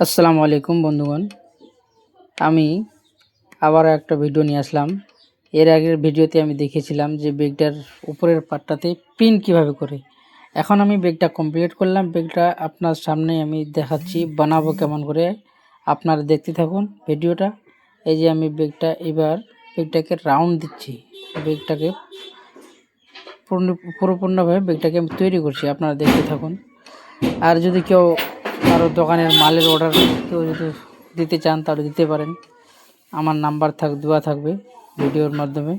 আসসালামু আলাইকুম বন্ধুগণ। আমি আবার একটা ভিডিও নিয়ে আসলাম। এর আগের ভিডিওতে আমি দেখেছিলাম যে বেগটার উপরের পাটটাতে পিন কীভাবে করে। এখন আমি বেগটা কমপ্লিট করলাম। বেগটা আপনার সামনে আমি দেখাচ্ছি, বানাবো কেমন করে। আপনারা দেখতে থাকুন ভিডিওটা। এই যে আমি বেগটা এবার বেগটাকে রাউন্ড দিচ্ছি। বেগটাকে পূর্ণ পুরোপূর্ণভাবে বেগটাকে আমি তৈরি করছি। আপনারা দেখতে থাকুন। আর যদি কেউ কারও দোকানের মালের অর্ডার কেউ যদি দিতে চান তাহলে দিতে পারেন। আমার নাম্বার থাক দেওয়া থাকবে ভিডিওর মাধ্যমে।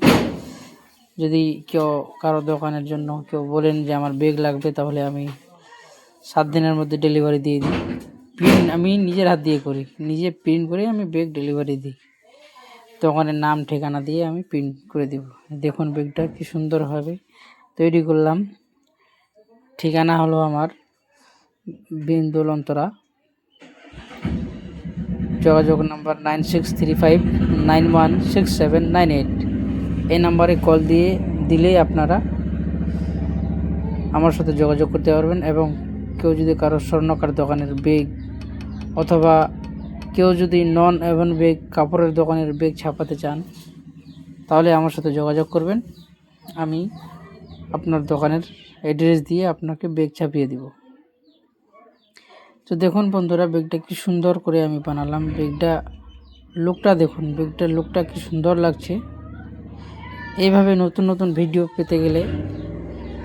যদি কেউ কারও দোকানের জন্য কেউ বলেন যে আমার বেগ লাগবে, তাহলে আমি সাত দিনের মধ্যে ডেলিভারি দিয়ে দিই। প্রিন্ট আমি নিজের হাত দিয়ে করি, নিজে প্রিন্ট করে আমি বেগ ডেলিভারি দিই। দোকানের নাম, ঠিকানা দিয়ে আমি প্রিন্ট করে দেব। দেখুন বেগটা কি সুন্দরভাবে তৈরি করলাম। ঠিকানা হলো আমার বিন্দুলন্তরা। যোগাযোগ number nine six three five nine one six seven nine eight. এই নাম্বারে কল দিয়ে, দিলেই আপনারা আমার সাথে যোগাযোগ করতে পারবেন এবং কেউ যদি কারও স্বর্ণকার দোকানের বেগ অথবা কেউ যদি নন এভেন বেগ কাপড়ের দোকানের বেগ ছাপাতে চান, তাহলে আমার সাথে যোগাযোগ করবেন। আমি আপনার দোকানের অ্যাড্রেস দিয়ে আপনাকে বেগ ছাপিয়ে দিব। তো দেখুন বন্ধুরা, বেগটা কি সুন্দর করে আমি বানালাম। বেগটা, লুকটা দেখুন, বেগটার লুকটা কি সুন্দর লাগছে। এইভাবে নতুন নতুন ভিডিও পেতে গেলে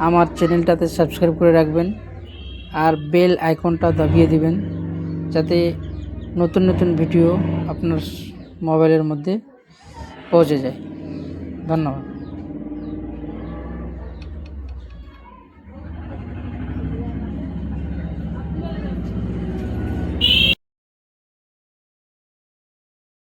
আমার চ্যানেলটাতে সাবস্ক্রাইব করে রাখবেন আর বেল আইকনটা দাবিয়ে দিবেন, যাতে নতুন নতুন ভিডিও আপনার মোবাইলের মধ্যে পৌঁছে যায়। ধন্যবাদ।